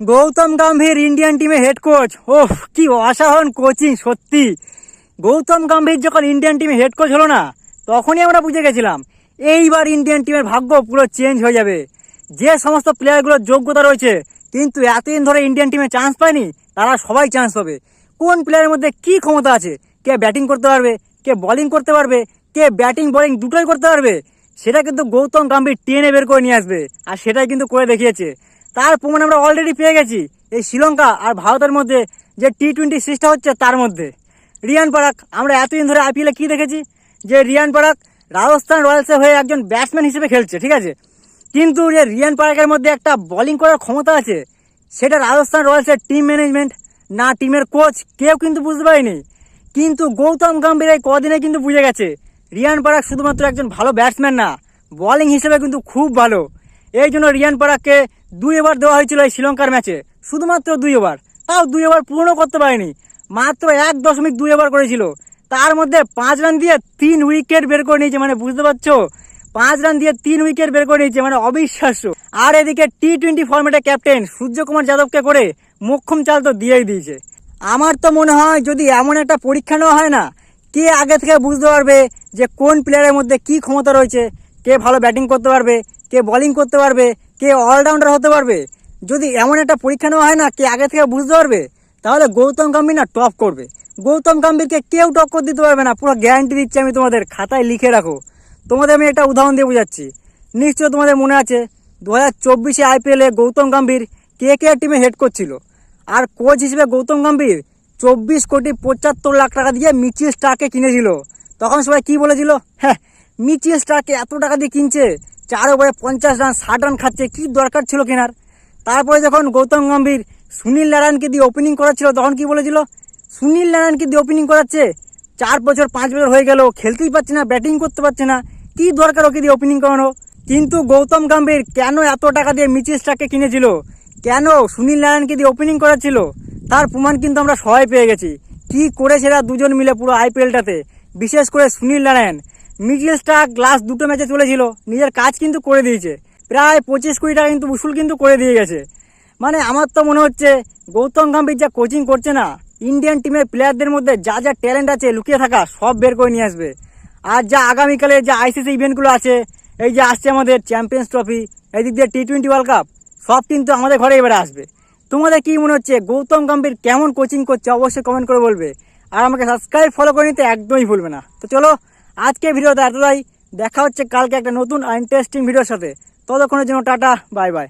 Gautam Gambhir Indian টিমে head coach oh কি অসাধারণ কোচিং সত্যি। গৌতম গম্ভীর যখন ইন্ডিয়ান টিমে হেড কোচ হলো না, তখনই আমরা বুঝে গেছিলাম, এইবার ইন্ডিয়ান টিমের ভাগ্য পুরো চেঞ্জ হয়ে যাবে। যে সমস্ত প্লেয়ারগুলোর যোগ্যতা রয়েছে, কিন্তু এতদিন ধরে ইন্ডিয়ান টিমে চান্স পায়নি, তারা সবাই চান্স পাবে। কোন প্লেয়ারের মধ্যে কি ক্ষমতা আছে? কে ব্যাটিং করতে পারবে, কে বোলিং করতে পারবে, কে ব্যাটিং বোলিং দুটোই করতে পারবে, সেটা কিন্তু গৌতম গম্ভীর টেনে বের করে নিয়ে আসবে, আর সেটাই কিন্তু করে দেখিয়েছে। তার প্রমাণ আমরা অলরেডি পেয়ে গেছি। এই শ্রীলঙ্কা আর ভারতের মধ্যে যে টি টোয়েন্টি সিরিজটা হচ্ছে তার মধ্যে। রিয়ান পারাক আমরা এতদিন ধরে আইপিএলে কি দেখেছি? যে রিয়ান পারাক রাজস্থান রয়্যালসের হয়ে একজন ব্যাটসম্যান হিসেবে খেলছে, ঠিক আছে? কিন্তু যে রিয়ান পারাকের মধ্যে একটা বোলিং করার ক্ষমতা আছে, সেটা রাজস্থান রয়্যালসের টিম ম্যানেজমেন্ট না টিমের কোচ কেউ কিন্তু বুঝতে পারেনি। কিন্তু গৌতম গম্ভীর এই কদিনে কিন্তু বুঝে গেছে, রিয়ান পারাক শুধুমাত্র একজন ভালো ব্যাটসম্যান না বোলিং হিসেবে কিন্তু খুব ভালো। এই জন্য রিয়ান পরাগকে দুই ওভার দেওয়া হয়েছিল এই শ্রীলঙ্কার ম্যাচে, শুধুমাত্র দুই ওভার। তাও দুই ওভার পূর্ণ করতে পারেনি, মাত্র এক দশমিক দুই ওভার করেছিল। তার মধ্যে পাঁচ রান দিয়ে তিন উইকেট বের করে নিয়েছে মানে বুঝতে পারছ? পাঁচ রান দিয়ে তিন উইকেট বের করে নিয়েছে মানে অবিশ্বাস্য। আর এদিকে টি টোয়েন্টি ফর্মেটে ক্যাপ্টেন সূর্যকুমার যাদবকে করে মোক্ষম চাল তো দিয়েই দিয়েছে। আমার তো মনে হয় যদি এমন একটা পরীক্ষা নেওয়া হয় না, কে আগে থেকে বুঝতে পারবে যে কোন প্লেয়ারের মধ্যে কি ক্ষমতা রয়েছে কে ভালো ব্যাটিং করতে পারবে, কে বোলিং করতে পারবে, কে অলরাউন্ডার হতে পারবে, যদি এমন একটা পরীক্ষা নেওয়া হয় না, কে আগে থেকে বুঝতে পারবে, তাহলে গৌতম গম্ভীর না টপ করবে। গৌতম গম্ভীরকে কেউ টপ করে দিতে পারবে না, পুরো গ্যারান্টি দিচ্ছি আমি তোমাদের, খাতায় লিখে রাখো। তোমাদের আমি একটা উদাহরণ দিয়ে বোঝাচ্ছি। নিশ্চয় তোমাদের মনে আছে, দু হাজার চব্বিশে আইপিএলে গৌতম গম্ভীর কে কে টিমে হেড করছিল? আর কোচ হিসেবে গৌতম গম্ভীর চব্বিশ কোটি পঁচাত্তর লাখ টাকা দিয়ে মিচিল স্টারকে কিনেছিল। তখন সবাই কি বলেছিল? হ্যাঁ মিচিল স্টারকে এত টাকা দিয়ে কিনছে, চার ওভারে পঞ্চাশ রান, ষাট রান খাচ্ছে, কি দরকার ছিল কেনার? তারপরে যখন গৌতম গম্ভীর সুনীল নারায়ণকে দিয়ে ওপেনিং করাচ্ছিল, তখন কি বলেছিল? সুনীল নারায়ণকে দিয়ে ওপেনিং করাচ্ছে, চার বছর, পাঁচ বছর হয়ে গেল, খেলতেই পারছে না ব্যাটিং করতে পারছে না, কি দরকার ওকে দিয়ে ওপেনিং করানো? কিন্তু গৌতম গম্ভীর কেন এত টাকা দিয়ে মিচিল স্টারকে কিনেছিল? কেন সুনীল নারায়ণকে দিয়ে ওপেনিং করাচ্ছিল? তার প্রমাণ কিন্তু আমরা সবাই পেয়ে গেছি। কি করেছে এরা দুজন মিলে পুরো আইপিএলটাতে বিশেষ করে সুনীল নারায়ণ। মিডিল স্টার গ্লাস দুটো ম্যাচে চলেছিল, নিজের কাজ কিন্তু করে দিয়েছে। প্রায় পঁচিশ কোটি টাকা কিন্তু উসুল কিন্তু করে দিয়ে গেছে। মানে আমার তো মনে হচ্ছে, গৌতম গম্ভীর যা কোচিং করছে না ইন্ডিয়ান টিমের প্লেয়ারদের মধ্যে যা যা ট্যালেন্ট আছে, লুকিয়ে থাকা, সব বের করে নিয়ে আসবে। আর যা আগামীকালে যে আইসিসি ইভেন্টগুলো আছে, এই যে আসছে আমাদের চ্যাম্পিয়ন্স ট্রফি এদিক দিয়ে টি টোয়েন্টি ওয়ার্ল্ড কাপ সব কিন্তু আমাদের ঘরে এবারে আসবে। তোমাদের কি মনে হচ্ছে, গৌতম গম্ভীর কেমন কোচিং করছে, অবশ্যই কমেন্ট করে বলবে। আর আমাকে সাবস্ক্রাইব ফলো করে নিতে একদমই ভুলবে না। তো চলো আজকে ভিডিওতে এতটাই। দেখা হচ্ছে কালকে একটা নতুন আর ইন্টারেস্টিং ভিডিওর সাথে। ততক্ষণের জন্য টাটা বাই বাই